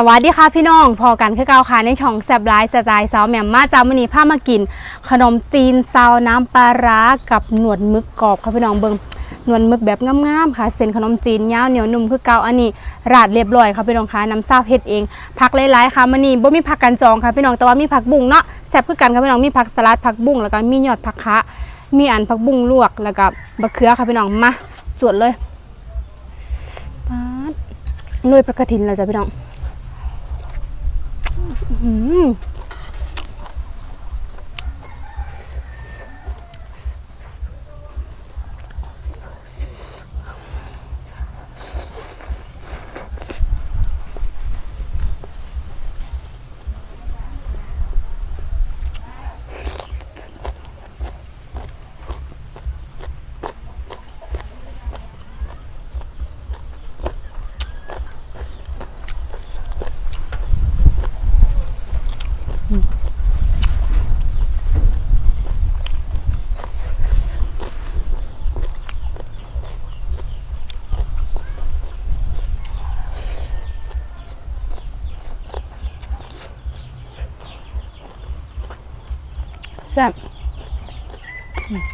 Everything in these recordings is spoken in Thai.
สวัสดีค่ะพี่น้องพอกันคือเก่าค่ะในช่องแซบไลฟ์สไตล์ซาวแม่มมาจามือนี้พามากิน ขนมจีนซาวน้ำปลาร้ากับหนวดมึกกรอบค่ะพี่น้องเบิงหนวดมึกแบบงามๆค่ะเส้นขนมจีนยาวเหนียวนุ่มคือเก่าอันนี้ราดเรียบร้อยค่ะพี่น้องค่ะน้ำซาวเฮ็ดเองผักหลายๆค่ะมื้อนี้บ่มีผักกันจองค่ะพี่น้องแต่ว่ามีผักบุ้งเนาะแซ่บคือกันค่ะพี่น้องมีผักสลัดผักบุ้งแล้วก็มียอดผักคะมีอันผักบุ้งลวกแล้วก็บะเขือค่ะพี่น้องมาจวดเลยปาดหน่วยประกฐินแล้วจ้ะพี่น้อง อืม แซ่บอืม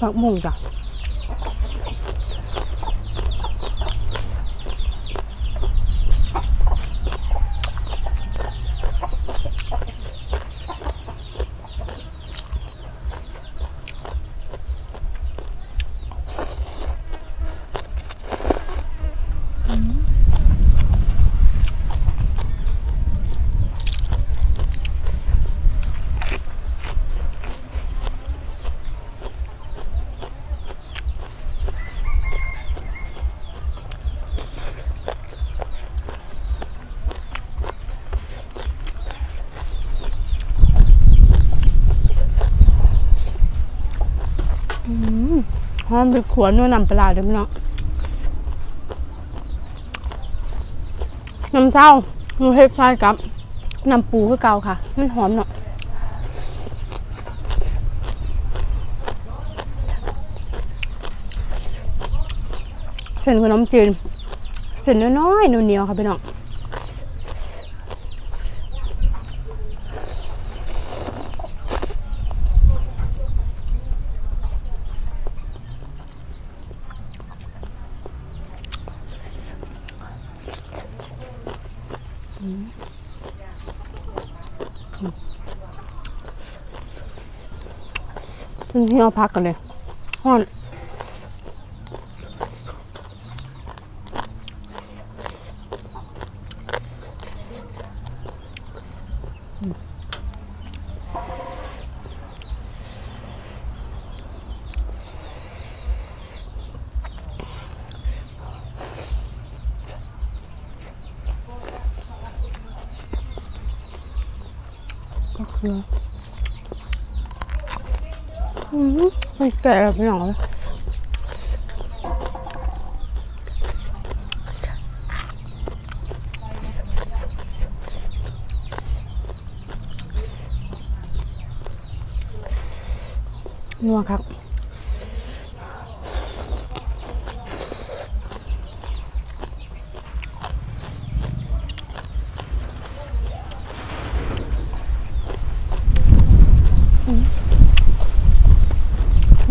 ผักบุ้งจ้ะ หอมเป็นขวนัวน้ำปลาร้าเด้อพี่น้องน้ำเจ้าหนูเฮ็ดใส่กับน้ำปูคือเก่าค่ะ มันหอมเนาะเส้นขนมจีนเส้นน้อยๆเหนียวๆค่ะพี่น้อง จนเหี่ยวพักกันเลยฮ้อนก็คือ มไม่แก่แล้วพี่น้องนัวครับ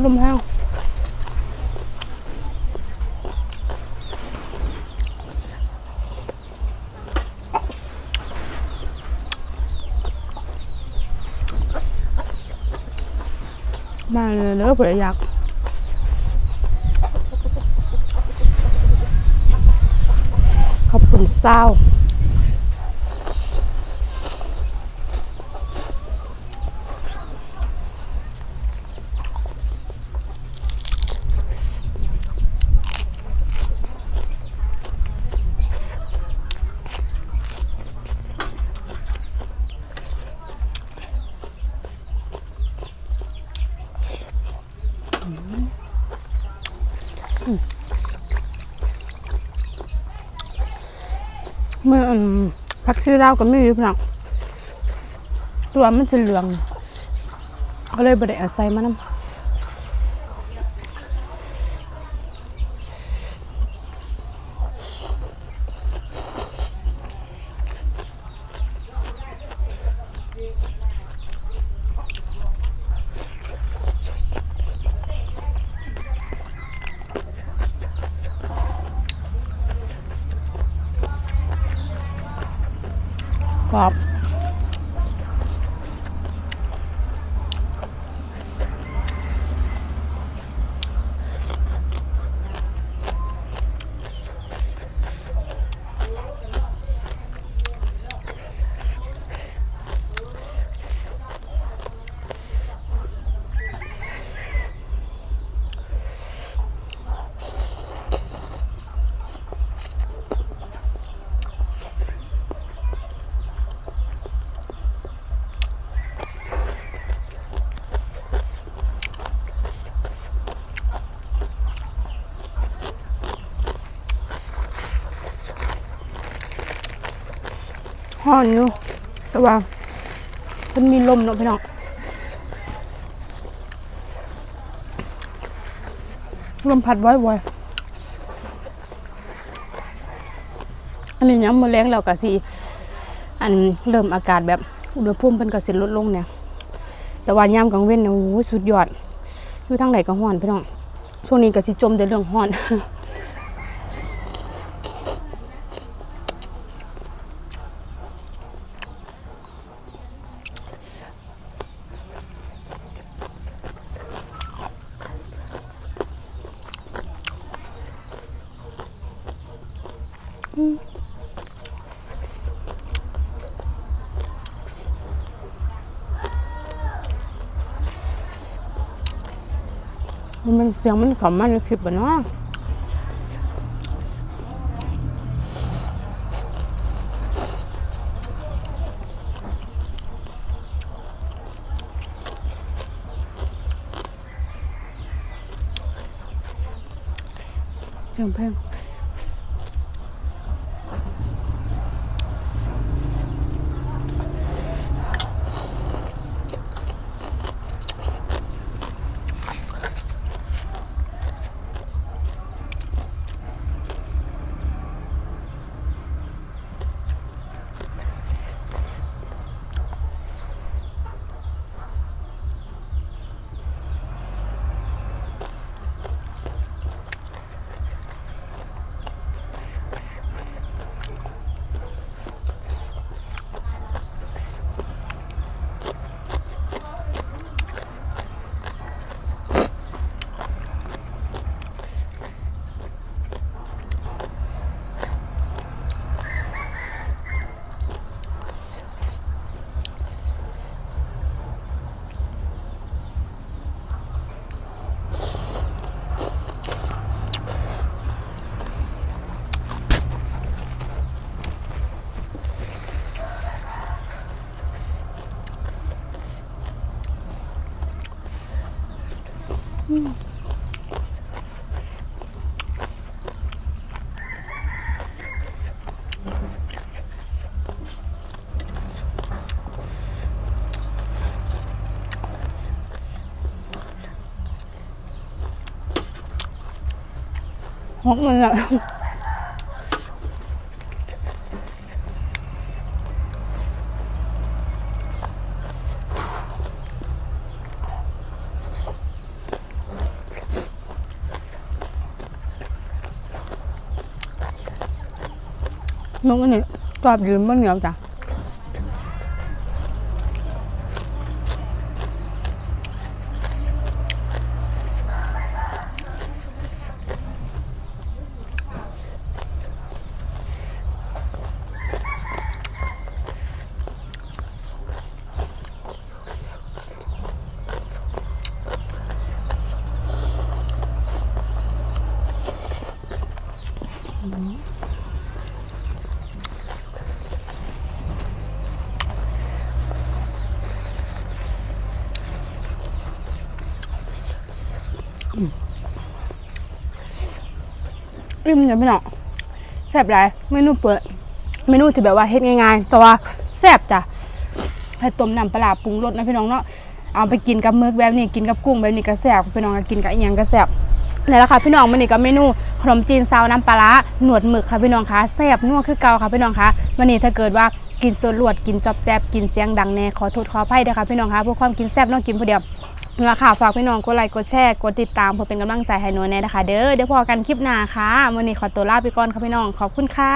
ลมแห้งมาเลยเนื้อเผื่ออยากขอบคุณเศร้า พักชื่อเล่าก็ไม่รู้พี่น้องตัวมันจะเหลือง ก็เลยบ่ได้เอาใส่มานำ กรอบ ห้อนอยู่แต่ว่ามันมีลมเนาะพี่น้องลมพัดไว้ๆอันนี้ย้ำมาแรงแล้วก็สิอันเริ่มอากาศแบบอุณหภูมิเป็นก็สิลดลงเนี่ย แต่ว่าย่ำกลางเว้นเนี่ยโอ้สุดยอด อยู่ทางไหนก็ห้อนพี่น้อง ช่วงนี้ก็สิจมในเรื่องห้อน มันเสียงมันขำมันในคลิปอะเนาะเสียงเพลง ฮอกมันอะน้องอันนี้กรอบยืนบนเหนียวจ้ะ อิ่มจะพี่น้องแซ่บหลายเมนูเปิดเมนูที่แบบว่าเฮ็ดง่ายๆแต่ว่าแซ่บจ้ะให้ต้มน้ำปลาปรุงรสนะพี่น้องเนาะเอาไปกินกับมึกแบบนี้กินกับกุ้งแบบนี้ก็แซ่บพี่น้องก็กินกับอีหยังก็แซ่บนี่แหละค่ะพี่น้องมันนี่ก็เมนูขนมจีนซาวน้ำปลาหนวดหมึกค่ะพี่น้องคะแซ่บนัวคือเก่าค่ะพี่น้องคะวันนี้ถ้าเกิดว่ากินโซลวดกินจอบแจบกินเสียงดังแน่ขอโทษขออภัยด้วยค่ะพี่น้องคะพื่อความกินแซ่บน้องกินผู้เดียว แหละค่ะฝากพี่น้องกดไลค์กดแชร์กดติดตามเพื่อเป็นกำลังใจให้หนูแน่นะคะ เด้อเดี๋ยวพอกันคลิปหน้าค่ะวันนี้ขอตัวลาไปก่อนค่ะพี่น้องขอบคุณค่ะ